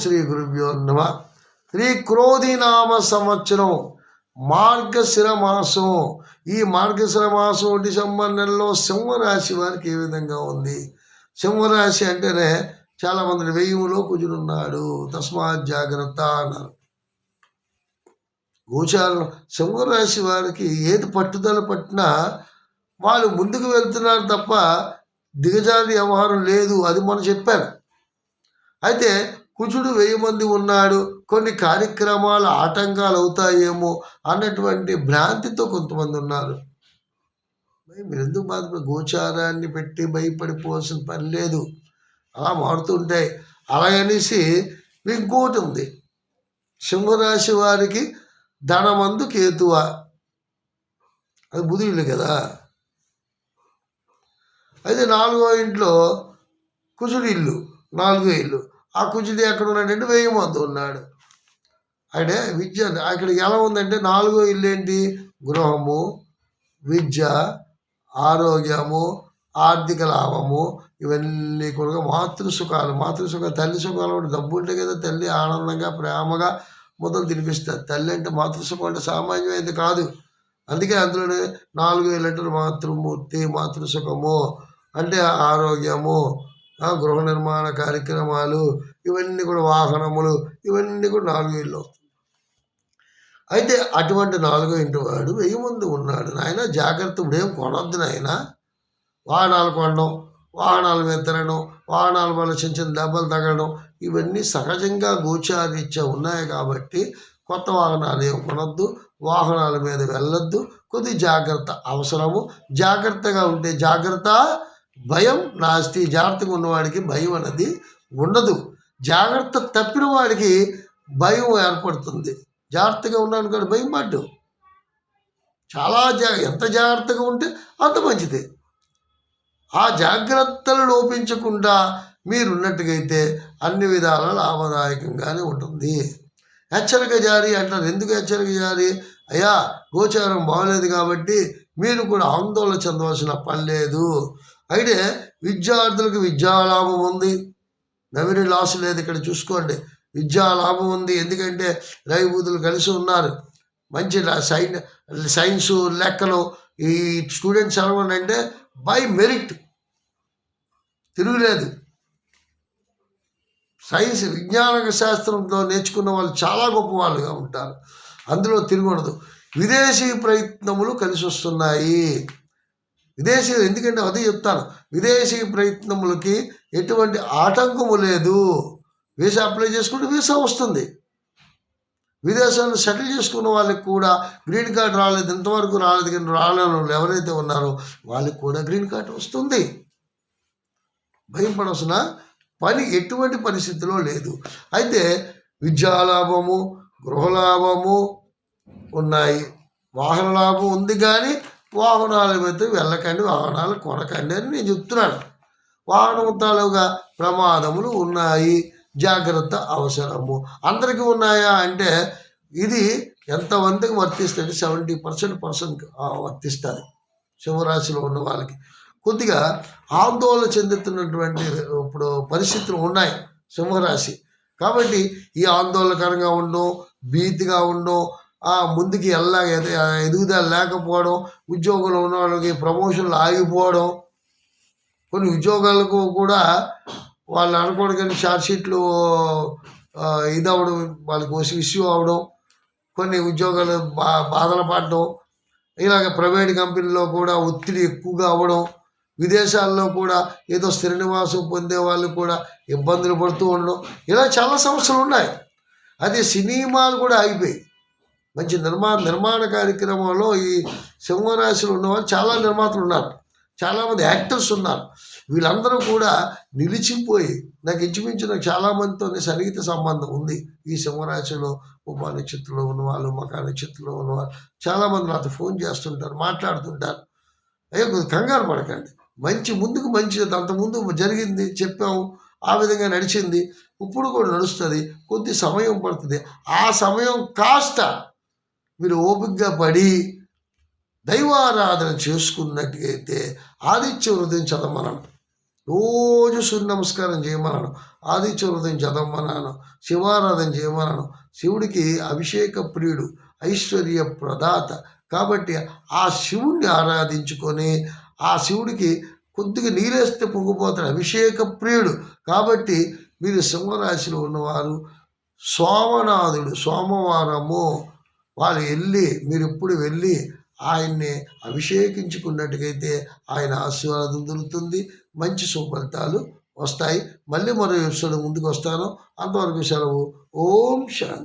శ్రీ గురుభ్యో నమ. శ్రీ క్రోధినామ సంవత్సరం మార్గశిర మాసం ఈ మార్గశిర మాసం డిసెంబర్ నెలలో సింహరాశి వారికి ఏ విధంగా ఉంది? సింహరాశి అంటేనే చాలామంది వెయ్యిలో కుజునున్నాడు తస్మాత్ జాగ్రత్త అన్నారు. గోచారం సింహరాశి వారికి ఏది పట్టుదల పట్టినా వాళ్ళు ముందుకు వెళ్తున్నారు తప్ప దిగజారి వ్యవహారం లేదు అది మనం చెప్పాను. అయితే కుజుడు వెయ్యి మంది ఉన్నాడు. కొన్ని కార్యక్రమాలు ఆటంకాలు అవుతాయేమో అన్నటువంటి భ్రాంతితో కొంతమంది ఉన్నారు. మీరు ఎందుకు బాధపడి? గోచారాన్ని పెట్టి భయపడిపోవాల్సిన పని లేదు. అలా మారుతుంటాయి అలాగనేసి అనేసి ఇంకోటి ఉంది. సింహరాశి వారికి ధనమందు కేతువ. అది బుధుడు కదా. అయితే నాలుగో ఇంట్లో కుజుడి ఇల్లు నాలుగో ఇల్లు. ఆ కుజుడు ఎక్కడ ఉన్నాడంటే వెయ్యి మంది ఉన్నాడు. అంటే విద్య అక్కడ ఎలా ఉందంటే నాలుగో ఇల్లు ఏంటి గృహము విద్య ఆరోగ్యము ఆర్థిక లాభము ఇవన్నీ కూడా మాతృసుఖాలు. మాతృసుఖాలు తల్లి సుఖాలు కూడా డబ్బు ఉంటే కదా తల్లి ఆనందంగా ప్రేమగా మొదలు తినిపిస్తారు తల్లి అంటే మాతృసుఖం అంటే సామాన్యమైనది కాదు. అందుకే అందులోనే నాలుగు వేలంటారు మాతృమూర్తి మాతృసుఖము అంటే ఆరోగ్యము గృహ నిర్మాణ కార్యక్రమాలు ఇవన్నీ కూడా వాహనములు ఇవన్నీ కూడా నాలుగు ఇళ్ళు అయితే అటువంటి నాలుగో ఇంటి వాడు వెయ్యి ముందు ఉన్నాడు. నాయన జాగ్రత్త ఇప్పుడేం కొనొద్దు నాయన. వాహనాలు కొనడం వాహనాల మీద తిరగడం వాహనాల వల్ల చిన్న చిన్న దెబ్బలు తగలడం ఇవన్నీ సహజంగా గోచారీత్యా ఉన్నాయి కాబట్టి కొత్త వాహనాలు ఏం కొనొద్దు వాహనాల మీద వెళ్ళొద్దు. కొద్ది జాగ్రత్త అవసరము. జాగ్రత్తగా ఉంటే జాగ్రత్త భయం నాస్తి జాగ్రత్తగా ఉన్నవాడికి భయం అనేది ఉండదు. జాగ్రత్త తప్పిన వాడికి భయం ఏర్పడుతుంది. జాగ్రత్తగా ఉన్నాను కానీ భయం పడ్డు. చాలా జా ఎంత జాగ్రత్తగా ఉంటే అంత మంచిది. ఆ జాగ్రత్తలు లోపించకుండా మీరున్నట్టుగైతే అన్ని విధాల లాభదాయకంగానే ఉంటుంది. హెచ్చరిక జారీ అంటారు. ఎందుకు హెచ్చరిక జారీ? అయ్యా గోచారం బాగలేదు కాబట్టి మీరు కూడా ఆందోళన చెందవలసిన పని లేదు. అయితే విద్యార్థులకు విద్యాలాభం ఉంది. నవిరి లాస్ లేదు ఇక్కడ చూసుకోండి. విద్యా లాభం ఉంది. ఎందుకంటే రవిబూతులు కలిసి ఉన్నారు. మంచి సైన్ సైన్సు లెక్కలు ఈ స్టూడెంట్స్ ఎలా అంటే బై మెరిట్ తిరుగులేదు. సైన్స్ విజ్ఞాన శాస్త్రంతో నేర్చుకున్న వాళ్ళు చాలా గొప్ప వాళ్ళుగా ఉంటారు. అందులో తిరగకూడదు. విదేశీ ప్రయత్నములు కలిసి వస్తున్నాయి. విదేశీ ఎందుకంటే అదే చెప్తాను విదేశీ ప్రయత్నములకి ఎటువంటి ఆటంకము లేదు. వీసా అప్లై చేసుకుంటే వీసా వస్తుంది. విదేశాల్లో సెటిల్ చేసుకున్న వాళ్ళకి కూడా గ్రీన్ కార్డ్ రాలేదు. ఇంతవరకు రాలేదు కానీ రాలేని వాళ్ళు ఎవరైతే ఉన్నారో వాళ్ళకి కూడా గ్రీన్ కార్డ్ వస్తుంది. భయం పడవలసిన పని ఎటువంటి పరిస్థితిలో లేదు. అయితే విద్యాలాభము గృహలాభము ఉన్నాయి. వాహన లాభం ఉంది కానీ వాహనాల మీద వెళ్ళకండి వాహనాలు కొనకండి అని నేను చెప్తున్నాను. వాహనం తాలూగా ప్రమాదములు ఉన్నాయి. జాగ్రత్త అవసరము. అందరికీ ఉన్నాయా అంటే ఇది ఎంతమందికి వర్తిస్తుంది? సెవెంటీ పర్సెంట్ పర్సెంట్ వర్తిస్తుంది. శివరాశిలో ఉన్న వాళ్ళకి. కొద్దిగా ఆందోళన చెందుతున్నటువంటి ఇప్పుడు పరిస్థితులు ఉన్నాయి సింహరాశి. కాబట్టి ఈ ఆందోళనకరంగా ఉండడం భీతిగా ఉండడం ముందుకి వెళ్ళా ఎదుగుదల లేకపోవడం ఉద్యోగంలో ఉన్న వాళ్ళకి ప్రమోషన్లు ఆగిపోవడం. కొన్ని ఉద్యోగాలకు కూడా వాళ్ళు అనుకోవడం కానీ షార్ట్ షీట్లు ఇది అవ్వడం వాళ్ళకి ఇష్యూ అవ్వడం కొన్ని ఉద్యోగాలు బా బాధలు పడడం. ఇలాగ ప్రైవేట్ కంపెనీలో కూడా ఒత్తిడి ఎక్కువగా అవ్వడం. విదేశాల్లో కూడా ఏదో స్థిర నివాసం పొందే వాళ్ళు కూడా ఇబ్బందులు పడుతూ ఉండడం. ఇలా చాలా సమస్యలు ఉన్నాయి. అదే సినిమాలు కూడా అయిపోయి మంచి నిర్మా నిర్మాణ కార్యక్రమంలో ఈ సింహరాశిలో ఉన్నవాళ్ళు చాలా నిర్మాతలు ఉన్నారు. చాలామంది యాక్టర్స్ ఉన్నారు. వీళ్ళందరూ కూడా నిలిచిపోయి నాకు ఇంచుమించు నాకు చాలామందితో సన్నిహిత సంబంధం ఉంది. ఈ సింహరాశిలో ఉపా నక్షత్రంలో ఉన్నవాళ్ళు మకా నక్షత్రంలో ఉన్నవాళ్ళు చాలామంది నాతో ఫోన్ చేస్తుంటారు మాట్లాడుతుంటారు. అయ్యో కొద్దిగా కంగారు పడకండి. మంచి ముందుకు మంచి అంత ముందు జరిగింది చెప్పాము ఆ విధంగా నడిచింది ఇప్పుడు కూడా నడుస్తుంది కొద్ది సమయం పడుతుంది. ఆ సమయం కాస్త మీరు ఓపికగా పడి దైవారాధన చేసుకున్నట్టయితే ఆదిత్య హృదయం చదవమనం రోజు సూర్య నమస్కారం చేయమన్నాను. ఆదిత్య హృదయం చదవమన్నాను. శివారాధన చేయమన్నాను. శివుడికి అభిషేక ప్రియుడు ఐశ్వర్య ప్రదాత. కాబట్టి ఆ శివుణ్ణి ఆరాధించుకొని ఆ శివుడికి కొద్దిగా నీరేస్తే పొంగిపోతాడు అభిషేక ప్రియుడు. కాబట్టి మీరు సింహరాశిలో ఉన్నవారు సోమనాథుడు సోమవారము వాళ్ళు వెళ్ళి మీరు ఇప్పుడు వెళ్ళి ఆయన్ని అభిషేకించుకున్నట్టుగైతే ఆయన ఆశీర్వాదం దొరుకుతుంది. మంచి సుఫలితాలు వస్తాయి. మళ్ళీ మరో ఎపిసోడ్ ముందుకు వస్తాను అంతవరకు సెలవు. ఓం శాంతి.